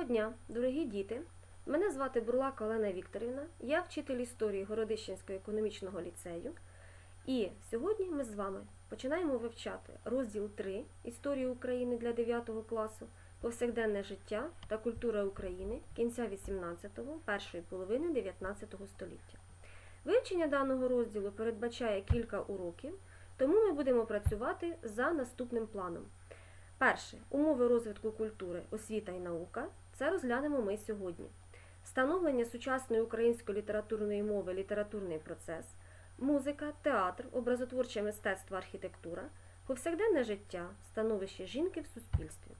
Доброго дня, дорогі діти! Мене звати Бурлак Олена Вікторівна, я вчитель історії Городищенського економічного ліцею. І сьогодні ми з вами починаємо вивчати розділ 3 Історії України для 9 класу, повсякденне життя та культура України кінця 18-го, першої половини 19 століття. Вивчення даного розділу передбачає кілька уроків, тому ми будемо працювати за наступним планом. Перше умови розвитку культури, освіта і наука. Це розглянемо ми сьогодні. Становлення сучасної української літературної мови, літературний процес, музика, театр, образотворче мистецтво, архітектура, повсякденне життя, становище жінки в суспільстві.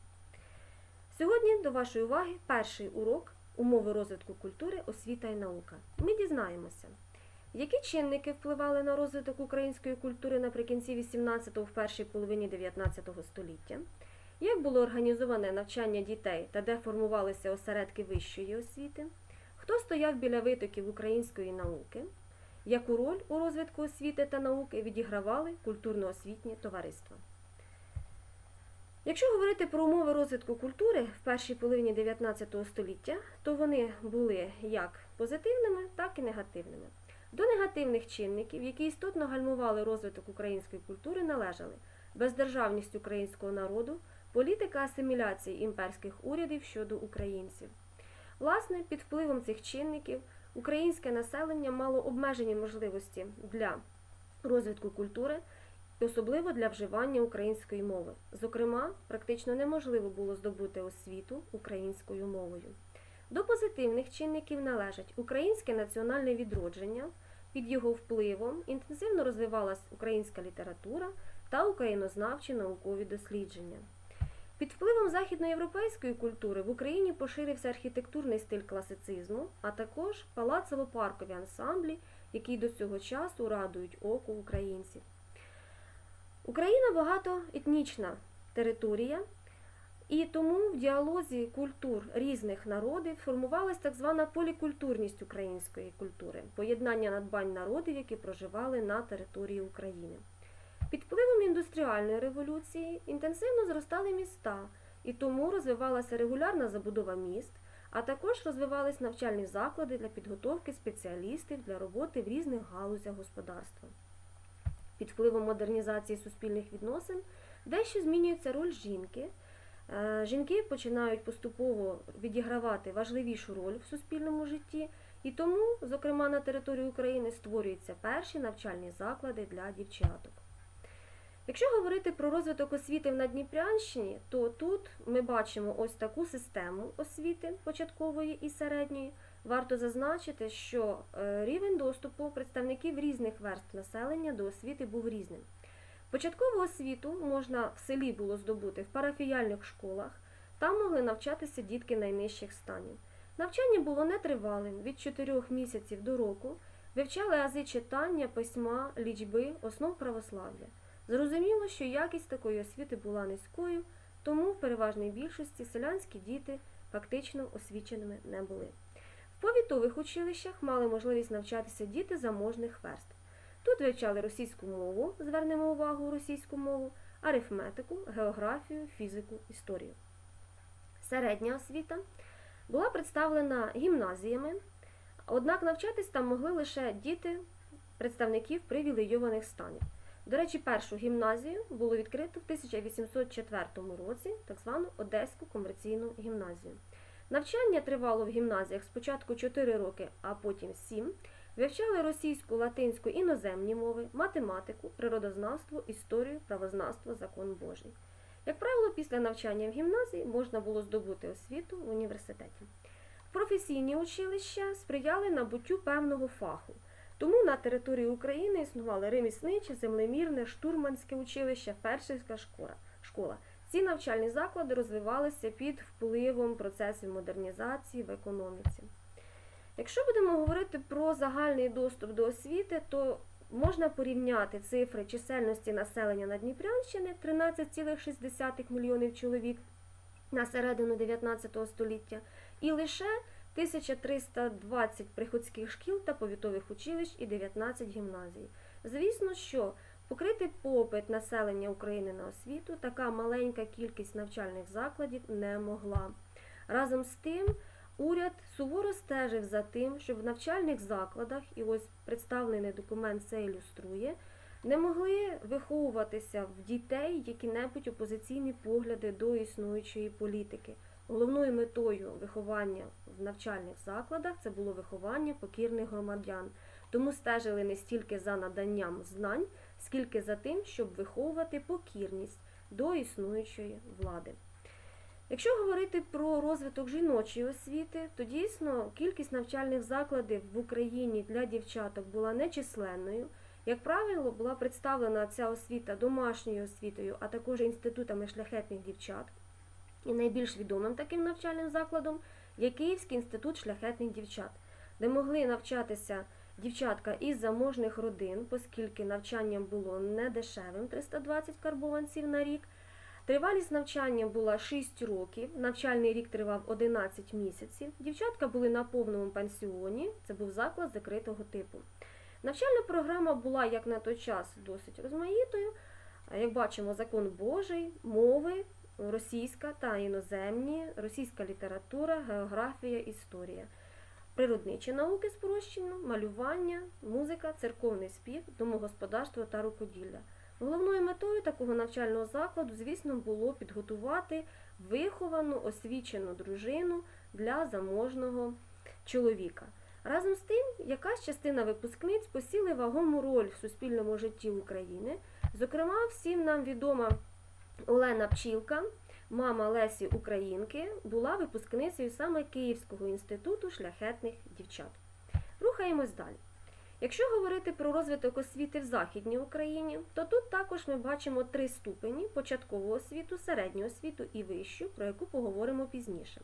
Сьогодні до вашої уваги перший урок умови розвитку культури, освіта і наука. Ми дізнаємося, які чинники впливали на розвиток української культури наприкінці 18-го, в першій половині 19 століття, як було організоване навчання дітей та де формувалися осередки вищої освіти, хто стояв біля витоків української науки, яку роль у розвитку освіти та науки відігравали культурно-освітні товариства. Якщо говорити про умови розвитку культури в першій половині 19 століття, то вони були як позитивними, так і негативними. До негативних чинників, які істотно гальмували розвиток української культури, належали бездержавність українського народу, політика асиміляції імперських урядів щодо українців. Власне, під впливом цих чинників українське населення мало обмежені можливості для розвитку культури, і особливо для вживання української мови. Зокрема, практично неможливо було здобути освіту українською мовою. До позитивних чинників належать українське національне відродження, під його впливом інтенсивно розвивалась українська література та українознавчі наукові дослідження. Під впливом західноєвропейської культури в Україні поширився архітектурний стиль класицизму, а також палацово-паркові ансамблі, які до цього часу радують оку українців. Україна багатоетнічна територія, і тому в діалозі культур різних народів формувалась так звана полікультурність української культури, поєднання надбань народів, які проживали на території України. Під впливом індустріальної революції інтенсивно зростали міста, і тому розвивалася регулярна забудова міст, а також розвивались навчальні заклади для підготовки спеціалістів для роботи в різних галузях господарства. Під впливом модернізації суспільних відносин дещо змінюється роль жінки. Е, Жінки починають поступово відігравати важливішу роль в суспільному житті, і тому, зокрема, на території України створюються перші навчальні заклади для дівчаток. Якщо говорити про розвиток освіти в Надніпрянщині, то тут ми бачимо ось таку систему освіти початкової і середньої. Варто зазначити, що е, рівень доступу представників різних верств населення до освіти був різним. Початкову освіту можна в селі було здобути в парафіяльних школах, там могли навчатися дітки найнижчих станів. Навчання було нетривалим від 4 місяців до року, вивчали ази читання, письма, лічби, основ православ'я. Зрозуміло, що якість такої освіти була низькою, тому в переважній більшості селянські діти фактично освіченими не були. В повітових училищах мали можливість навчатися діти заможних верств. Тут вивчали російську мову, звернемо увагу російську мову, арифметику, географію, фізику, історію. Середня освіта була представлена гімназіями, однак навчатись там могли лише діти представників привілейованих станів. До речі, першу гімназію було відкрито в 1804 році, так звану Одеську комерційну гімназію. Навчання тривало в гімназіях спочатку 4 роки, а потім 7. Вивчали російську, латинську, іноземні мови, математику, природознавство, історію, правознавство, закон Божий. Як правило, після навчання в гімназії можна було здобути освіту в університеті. Професійні училища сприяли набуттю певного фаху. Тому на території України існували ремісниче, землемірне, штурманське училище, фельдшерська школа. школа. Ці навчальні заклади розвивалися під впливом процесів модернізації в економіці. Якщо будемо говорити про загальний доступ до освіти, то можна порівняти цифри чисельності населення на Дніпрянщини 13,6 мільйонів чоловік на середину 19 століття і лише 1320 приходських шкіл та повітових училищ і 19 гімназій. Звісно, що покрити попит населення України на освіту така маленька кількість навчальних закладів не могла. Разом з тим, уряд суворо стежив за тим, щоб в навчальних закладах, і ось представлений документ це ілюструє, не могли виховуватися в дітей які-небудь опозиційні погляди до існуючої політики. Головною метою виховання в навчальних закладах це було виховання покірних громадян. Тому стежили не стільки за наданням знань, скільки за тим, щоб виховувати покірність до існуючої влади. Якщо говорити про розвиток жіночої освіти, то дійсно кількість навчальних закладів в Україні для дівчаток була нечисленною. Як правило, була представлена ця освіта домашньою освітою, а також інститутами шляхетних дівчат. І найбільш відомим таким навчальним закладом є Київський інститут шляхетних дівчат, де могли навчатися дівчатка із заможних родин, оскільки навчання було недешевим 320 карбованців на рік. Тривалість навчання була 6 років, навчальний рік тривав 11 місяців. Дівчатка були на повному пансіоні, це був заклад закритого типу. Навчальна програма була, як на той час, досить розмаїтою. Як бачимо, закон Божий, мови, російська та іноземні, російська література, географія, історія. Природничі науки спрощено, малювання, музика, церковний спів, домогосподарство та рукоділля. Головною метою такого навчального закладу, звісно, було підготувати виховану, освічену дружину для заможного чоловіка. Разом з тим, якась частина випускниць посіли вагому роль в суспільному житті України. Зокрема, всім нам відома Олена Пчілка, мама Лесі Українки, була випускницею саме Київського інституту шляхетних дівчат. Рухаємось далі. Якщо говорити про розвиток освіти в Західній Україні, то тут також ми бачимо три ступені початкову освіту, середню освіту і вищу, про яку поговоримо пізніше.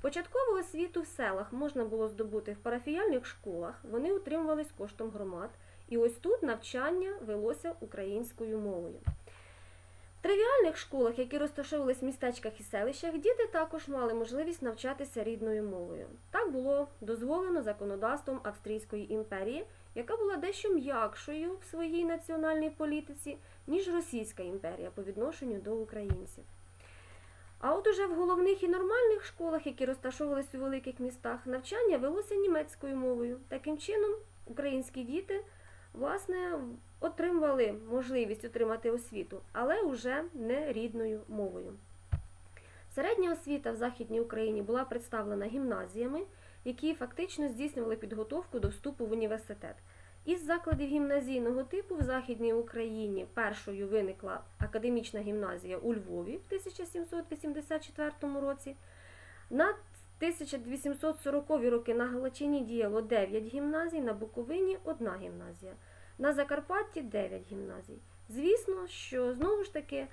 Початкову освіту в селах можна було здобути в парафіяльних школах, вони утримувались коштом громад, і ось тут навчання велося українською мовою. Тривіальних школах, які розташовувались в містечках і селищах, діти також мали можливість навчатися рідною мовою. Так було дозволено законодавством Австрійської імперії, яка була дещо м'якшою в своїй національній політиці, ніж Російська імперія по відношенню до українців. А от уже в головних і нормальних школах, які розташовувалися у великих містах, навчання велося німецькою мовою. Таким чином, українські діти власне отримували можливість отримати освіту, але вже не рідною мовою. Середня освіта в Західній Україні була представлена гімназіями, які фактично здійснювали підготовку до вступу в університет. Із закладів гімназійного типу в Західній Україні першою виникла академічна гімназія у Львові в 1784 році. На 1840 роки на Галичині діяло 9 гімназій, на Буковині одна гімназія. На Закарпатті 9 гімназій. Звісно, що знову ж таки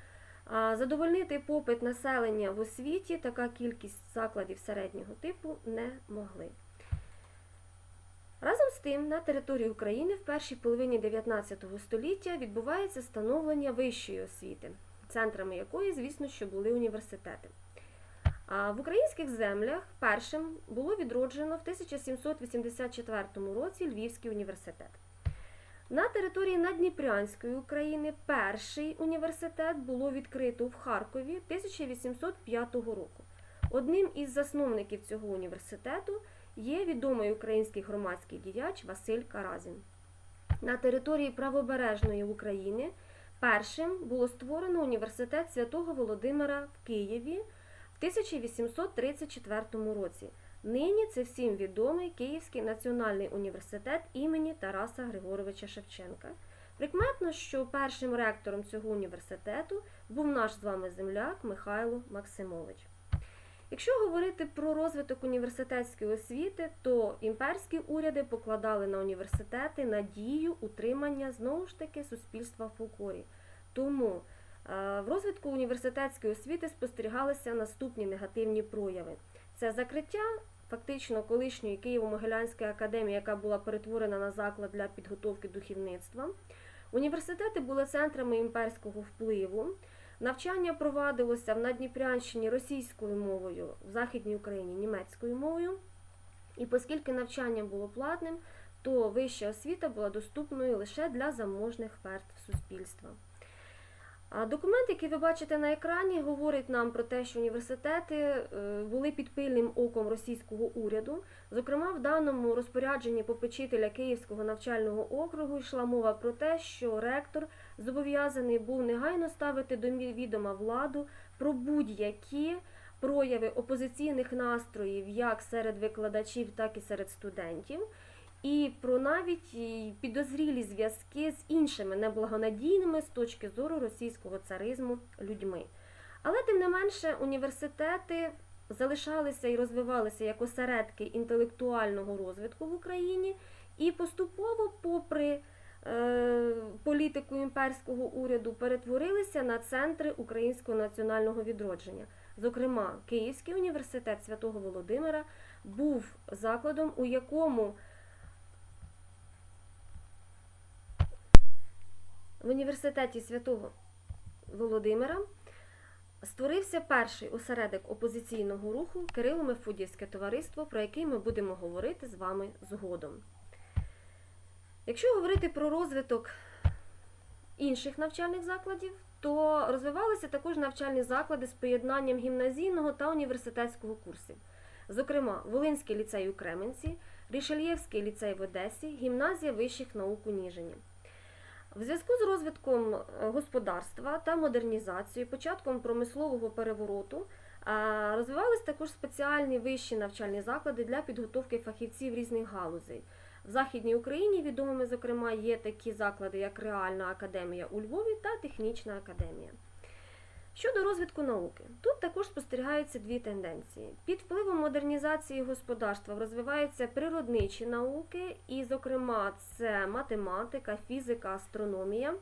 задовольнити попит населення в освіті така кількість закладів середнього типу не могли. Разом з тим, на території України в першій половині 19 століття відбувається становлення вищої освіти, центрами якої, звісно, що були університети. А в українських землях першим було відроджено в 1784 році Львівський університет. На території Надніпрянської України перший університет було відкрито в Харкові 1805 року. Одним із засновників цього університету є відомий український громадський діяч Василь Каразін. На території Правобережної України першим було створено університет святого Володимира в Києві в 1834 році. Нині це всім відомий Київський національний університет імені Тараса Григоровича Шевченка. Прикметно, що першим ректором цього університету був наш з вами земляк Михайло Максимович. Якщо говорити про розвиток університетської освіти, то імперські уряди покладали на університети надію утримання знову ж таки суспільства в фолклорі. Тому в розвитку університетської освіти спостерігалися наступні негативні прояви. Це закриття фактично колишньої Києво-Могилянської академії, яка була перетворена на заклад для підготовки духовництва. Університети були центрами імперського впливу. Навчання провадилося в Надніпрянщині російською мовою, в Західній Україні німецькою мовою. І оскільки навчання було платним, то вища освіта була доступною лише для заможних верств суспільства. А Документ, який ви бачите на екрані, говорить нам про те, що університети е, були під пильним оком російського уряду. Зокрема, в даному розпорядженні попечителя Київського навчального округу йшла мова про те, що ректор зобов'язаний був негайно ставити до відома владу про будь-які прояви опозиційних настроїв як серед викладачів, так і серед студентів. І про навіть підозрілі зв'язки з іншими неблагонадійними з точки зору російського царизму людьми. Але тим не менше університети залишалися і розвивалися як осередки інтелектуального розвитку в Україні, і поступово, попри е, політику імперського уряду, перетворилися на центри українського національного відродження. Зокрема, Київський університет святого Володимира був закладом, у якому в університеті святого Володимира створився перший осередок опозиційного руху Кирило-Мефодіївське товариство, про який ми будемо говорити з вами згодом. Якщо говорити про розвиток інших навчальних закладів, то розвивалися також навчальні заклади з поєднанням гімназійного та університетського курсів. Зокрема, Волинський ліцей у Кременці, Рішельєвський ліцей в Одесі, гімназія вищих наук у Ніжині. В зв'язку з розвитком е, господарства та модернізацією, початком промислового перевороту, е, розвивались також спеціальні вищі навчальні заклади для підготовки фахівців різних галузей. В Західній Україні відомими, зокрема, є такі заклади, як Реальна академія у Львові та Технічна академія. Щодо розвитку науки, тут також спостерігаються дві тенденції. Під впливом модернізації господарства розвиваються природничі науки, і, зокрема, це математика, фізика, астрономія.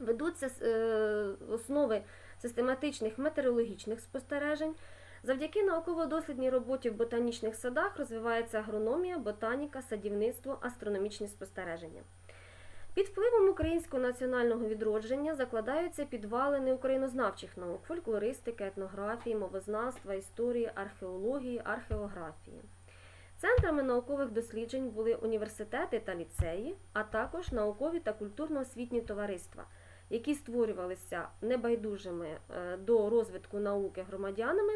Ведуться е, основи систематичних метеорологічних спостережень. Завдяки науково-дослідній роботі в ботанічних садах розвивається агрономія, ботаніка, садівництво, астрономічні спостереження. Під впливом українського національного відродження закладаються підвалини українознавчих наук, фольклористики, етнографії, мовознавства, історії, археології, археографії. Центрами наукових досліджень були університети та ліцеї, а також наукові та культурно-освітні товариства, які створювалися небайдужими е, до розвитку науки громадянами.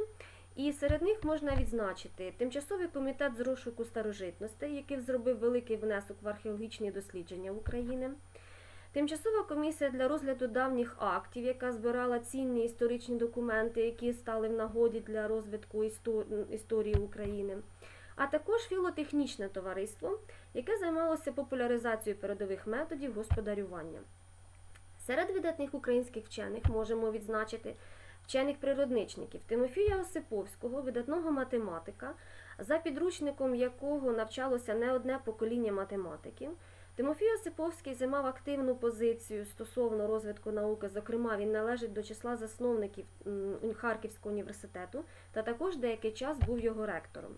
І серед них можна відзначити тимчасовий комітет з розшуку старожитностей, який зробив великий внесок в археологічні дослідження України. Тимчасова комісія для розгляду давніх актів, яка збирала цінні історичні документи, які стали в нагоді для розвитку історії України, а також філотехнічне товариство, яке займалося популяризацією передових методів господарювання. Серед видатних українських вчених можемо відзначити вчених природничників Тимофія Осиповського, видатного математика, за підручником якого навчалося не одне покоління математиків. Тимофій Осиповський займав активну позицію стосовно розвитку науки. Зокрема, він належить до числа засновників Харківського університету та також деякий час був його ректором.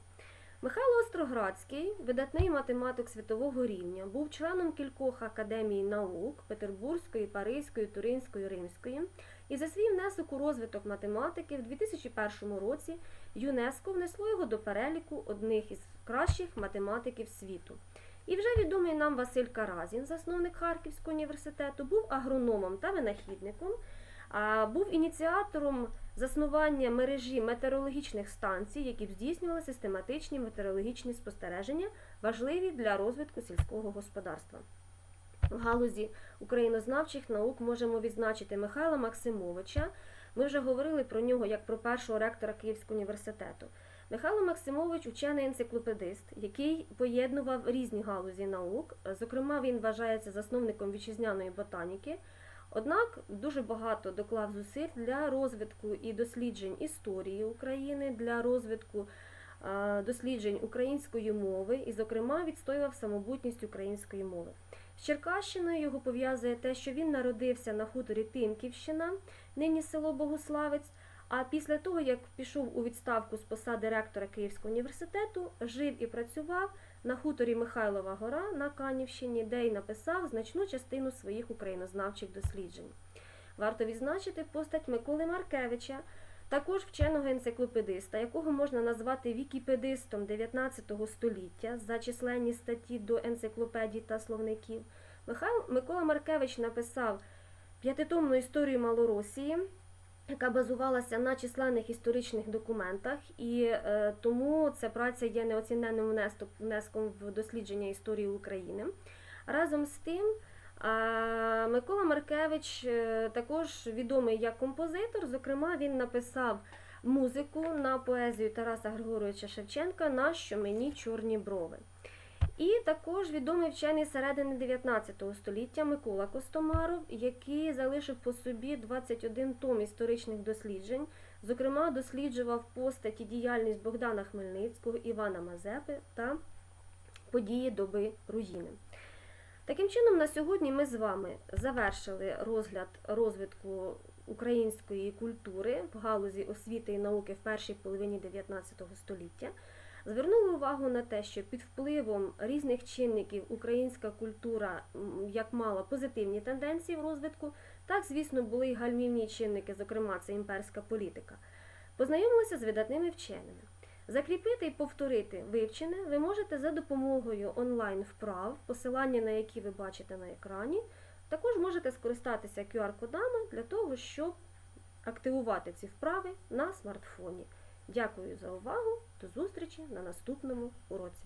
Михайло Остроградський, видатний математик світового рівня, був членом кількох академій наук Петербурзької, Паризької, Туринської, Римської. І за свій внесок у розвиток математики в 2001 році ЮНЕСКО внесло його до переліку одних із кращих математиків світу. І вже відомий нам Василь Каразін, засновник Харківського університету, був агрономом та винахідником, а був ініціатором заснування мережі метеорологічних станцій, які б здійснювали систематичні метеорологічні спостереження, важливі для розвитку сільського господарства. В галузі українознавчих наук можемо відзначити Михайла Максимовича. Ми вже говорили про нього як про першого ректора Київського університету. Михайло Максимович учений енциклопедист, який поєднував різні галузі наук. Зокрема, він вважається засновником вітчизняної ботаніки. Однак дуже багато доклав зусиль для розвитку і досліджень історії України, для розвитку досліджень української мови і, зокрема, відстоював самобутність української мови. Черкащиною його пов'язує те, що він народився на хуторі Тимківщина, нині село Богославець. А після того, як пішов у відставку з посади ректора Київського університету, жив і працював на хуторі Михайлова Гора на Канівщині, де й написав значну частину своїх українознавчих досліджень. Варто відзначити постать Миколи Маркевича, також вченого енциклопедиста, якого можна назвати вікіпедистом 19 століття за численні статті до енциклопедій та словників. Михайло Микола Маркевич написав п'ятитомну історію Малоросії, яка базувалася на численних історичних документах, і е, тому ця праця є неоціненним внеском в дослідження історії України. Разом з тим, е, Микола Маркевич е, також відомий як композитор. Зокрема, він написав музику на поезію Тараса Григоровича Шевченка Нащо мені чорні брови. І також відомий вчений середини 19 століття Микола Костомаров, який залишив по собі 21 том історичних досліджень. Зокрема, досліджував постать і діяльність Богдана Хмельницького, Івана Мазепи та події доби руїни. Таким чином, на сьогодні ми з вами завершили розгляд розвитку української культури в галузі освіти і науки в першій половині 19 століття. Звернули увагу на те, що під впливом різних чинників українська культура як мала позитивні тенденції в розвитку, так, звісно, були й гальмівні чинники, зокрема, це імперська політика. Познайомилися з видатними вченими. Закріпити і повторити вивчене ви можете за допомогою онлайн-вправ, посилання на які ви бачите на екрані. Також можете скористатися QR-кодами для того, щоб активувати ці вправи на смартфоні. Дякую за увагу. До зустрічі на наступному уроці.